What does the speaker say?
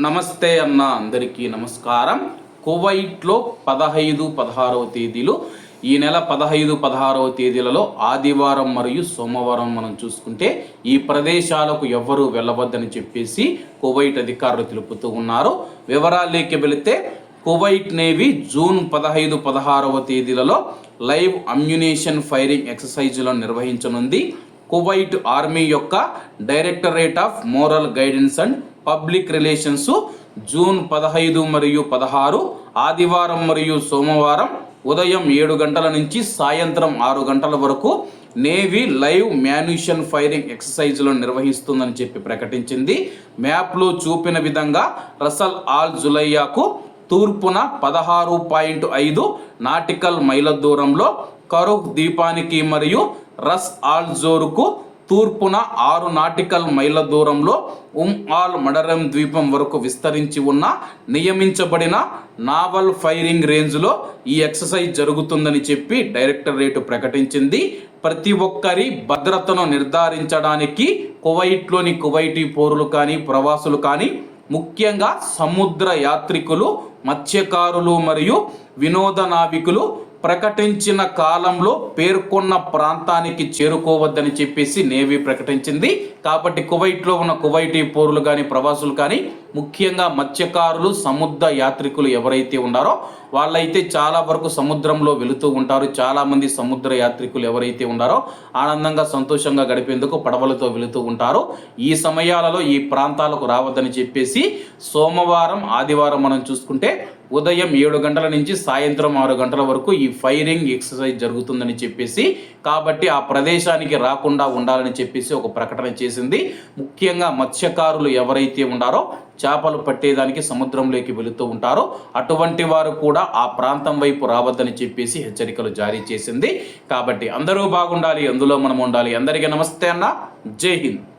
నమస్తే అన్న అందరికీ నమస్కారం. కువైట్లో పదహైదు పదహారవ తేదీలు. ఈ నెల పదహైదు పదహారవ తేదీలలో ఆదివారం మరియు సోమవారం మనం చూసుకుంటే ఈ ప్రదేశాలకు ఎవ్వరూ వెళ్ళవద్దని చెప్పేసి కువైట్ అధికారులు తెలుపుతూ ఉన్నారు. వివరాల్లోకి వెళితే కువైట్ నేవీ జూన్ పదహైదు పదహారవ తేదీలలో లైవ్ అమ్యునేషన్ ఫైరింగ్ ఎక్సర్సైజులను నిర్వహించనుంది. కువైట్ ఆర్మీ యొక్క directorate of moral guidance and public relations June పదహైదు మరియు పదహారు ఆదివారం మరియు సోమవారం ఉదయం ఏడు గంటల నుంచి సాయంత్రం ఆరు గంటల వరకు నేవీ లైవ్ మ్యాన్యుషన్ ఫైరింగ్ ఎక్సర్సైజ్లను నిర్వహిస్తుందని చెప్పి ప్రకటించింది. మ్యాప్లో చూపిన విధంగా రసల్ ఆల్ జులయ్యాకు తూర్పున పదహారు పాయింట్ ఐదు నాటికల్ మైళ్ళ దూరంలో కరుహ్ దీపానికి మరియు రస్ ఆల్ జోరుకు తూర్పున ఆరు నాటికల్ మైళ్ళ దూరంలో ఉమ్ ఆల్ మడరం ద్వీపం వరకు విస్తరించి ఉన్న నియమించబడిన నావల్ ఫైరింగ్ రేంజ్లో ఈ ఎక్సర్సైజ్ జరుగుతుందని చెప్పి డైరెక్టరేట్ ప్రకటించింది. ప్రతి ఒక్కరి భద్రతను నిర్ధారించడానికి కువైట్లోని కువైటీ పౌరులు కానీ ప్రవాసులు కానీ ముఖ్యంగా సముద్ర యాత్రికులు మత్స్యకారులు మరియు వినోద నావికులు ప్రకటించిన కాలంలో పేర్కొన్న ప్రాంతానికి చేరుకోవద్దని చెప్పేసి నేవీ ప్రకటించింది. కాబట్టి కువైట్లో ఉన్న కువైటీ పౌరులు కానీ ప్రవాసులు కానీ ముఖ్యంగా మత్స్యకారులు సముద్ర యాత్రికులు ఎవరైతే ఉన్నారో వాళ్ళైతే చాలా వరకు సముద్రంలో వెళుతూ ఉంటారు. చాలామంది సముద్ర యాత్రికులు ఎవరైతే ఉన్నారో ఆనందంగా సంతోషంగా గడిపేందుకు పడవలతో వెళుతూ ఉంటారు. ఈ సమయాలలో ఈ ప్రాంతాలకు రావద్దని చెప్పేసి సోమవారం ఆదివారం మనం చూసుకుంటే ఉదయం ఏడు గంటల నుంచి సాయంత్రం ఆరు గంటల వరకు ఈ ఫైరింగ్ ఎక్సర్సైజ్ జరుగుతుందని చెప్పేసి కాబట్టి ఆ ప్రదేశానికి రాకుండా ఉండాలని చెప్పేసి ఒక ప్రకటన చేసింది. ముఖ్యంగా మత్స్యకారులు ఎవరైతే ఉన్నారో చేపలు పట్టేదానికి సముద్రంలోకి వెళుతూ ఉంటారో. అటువంటి వారు కూడా ఆ ప్రాంతం వైపు రావద్దని చెప్పేసి హెచ్చరికలు జారీ చేసింది. కాబట్టి అందరూ బాగుండాలి అందులో మనం ఉండాలి. అందరికీ నమస్తే అన్న. జై హింద్.